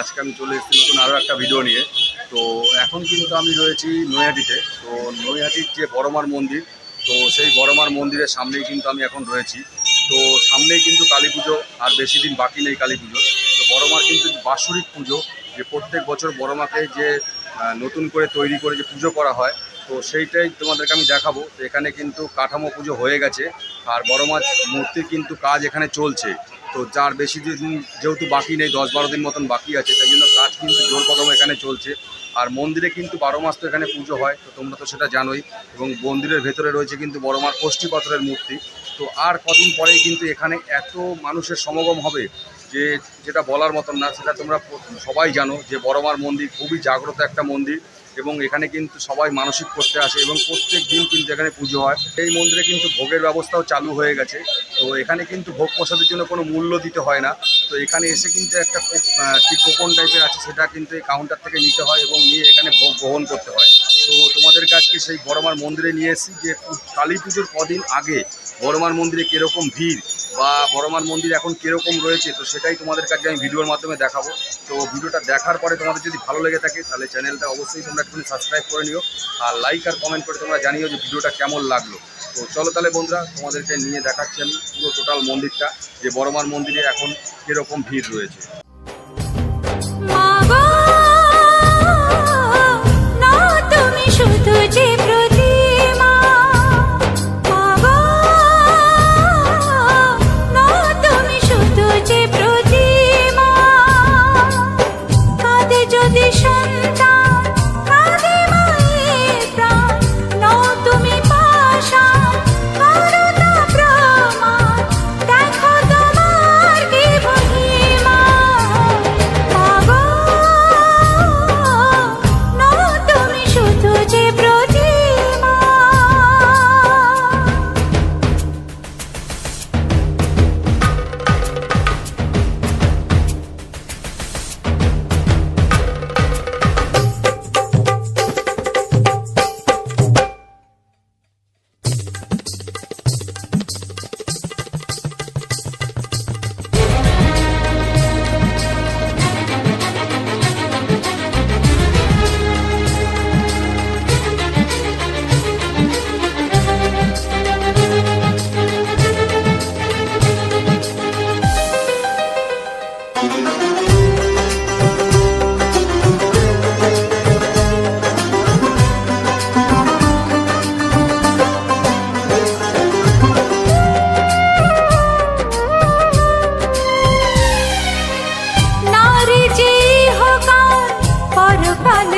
আজকে আমি চলে এসেছি নতুন আরও একটা ভিডিও নিয়ে। তো এখন কিন্তু আমি রয়েছি নৈহাটিতে। তো নৈহাটির যে বড়মার মন্দির, তো সেই বড়মার মন্দিরের সামনেই কিন্তু আমি এখন রয়েছি। তো সামনেই কিন্তু কালী পুজো, আর বেশি দিন বাকি নেই কালী পুজো। তো বড়মার কিন্তু বাৎসরিক পুজো, যে প্রত্যেক বছর বড়মাকে যে নতুন করে তৈরি করে যে পুজো করা হয়, তো সেইটাই তোমাদেরকে আমি দেখাবো। এখানে কিন্তু কাঠামো পুজো হয়ে গেছে, আর বড় মাছ মূর্তির কিন্তু কাজ এখানে চলছে। তো যার বেশি দিন যেহেতু বাকি নেই, দশ বারো দিন মতন বাকি আছে, তাই জন্য কাজ কিন্তু জোর কদম এখানে চলছে। আর মন্দিরে কিন্তু বারো মাস তো এখানে পুজো হয়, তো তোমরা তো সেটা জানোই। এবং মন্দিরের ভেতরে রয়েছে কিন্তু বড় মার ষষ্ঠী পাথরের মূর্তি। তো আর কদিন পরেই কিন্তু এখানে এত মানুষের সমাগম হবে যে যেটা বলার মতন না, সেটা তোমরা সবাই জানো যে বড়মার মন্দির খুবই জাগ্রত একটা মন্দির। এবং এখানে কিন্তু সবাই মানসিক করতে আসে এবং প্রত্যেক দিন কিন্তু এখানে পুজো হয়। এই মন্দিরে কিন্তু ভোগের ব্যবস্থাও চালু হয়ে গেছে। তো এখানে কিন্তু ভোগ প্রসাদের জন্য কোনো মূল্য দিতে হয় না। তো এখানে এসে কিন্তু একটা কো- কোপন টাইপের আছে, সেটা কিন্তু এই কাউন্টার থেকে নিতে হয় এবং নিয়ে এখানে ভোগ গ্রহণ করতে হয়। তো তোমাদের কাছকে সেই বড়মার মন্দিরে নিয়ে এসেছি, যে কালী পুজোর কদিন আগে বড়মার মন্দিরে কীরকম ভিড় বা বড়মার মন্দির এখন কীরকম রয়েছে, তো সেটাই তোমাদের কাছে আমি ভিডিওর মাধ্যমে দেখাবো। তো ভিডিওটা দেখার পরে তোমাদের যদি ভালো লেগে থাকে, তাহলে চ্যানেলটা অবশ্যই তোমরা একটু সাবস্ক্রাইব করে নিও, আর লাইক আর কমেন্ট করে তোমরা জানিও যে ভিডিওটা কেমন লাগল। তো চলো তাহলে বন্ধুরা, তোমাদেরকে নিয়ে দেখাচ্ছি আমি পুরো টোটাল মন্দিরটা, যে বড়মার মন্দিরে এখন কীরকম ভিড় রয়েছে।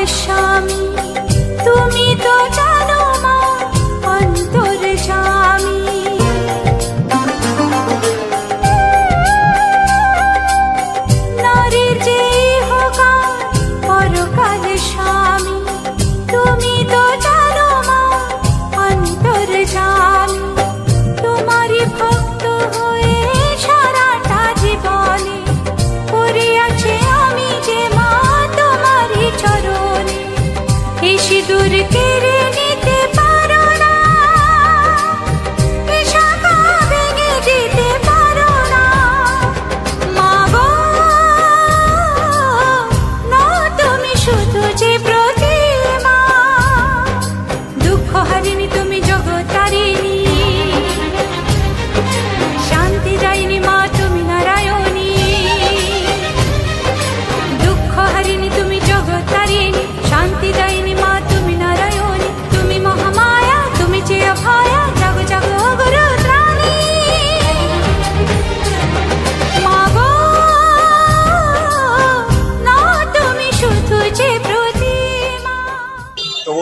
wish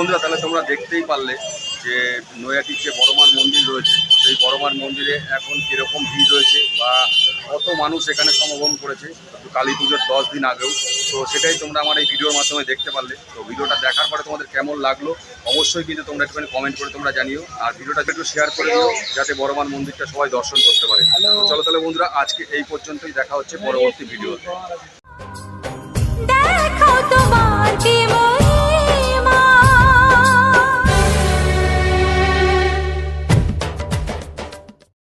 বন্ধুরা, তাহলে তোমরা দেখতেই পারলে যে নৈয়াটির যে বড়মার মন্দির রয়েছে, সেই বড়মার মন্দিরে এখন কীরকম ভিড় রয়েছে বা কত মানুষ এখানে সমাগম করেছে কালী পুজোর দশ দিন আগেও। তো সেটাই তোমরা আমার এই ভিডিওর মাধ্যমে দেখতে পারলে। তো ভিডিওটা দেখার পরে তোমাদের কেমন লাগল, অবশ্যই কিন্তু তোমরা একটুখানি কমেন্ট করে তোমরা জানিও। আর ভিডিওটা একটু শেয়ার করে দিও, যাতে বড়মার মন্দিরটা সবাই দর্শন করতে পারে। চলো তাহলে বন্ধুরা, আজকে এই পর্যন্তই, দেখা হচ্ছে পরবর্তী ভিডিওতে।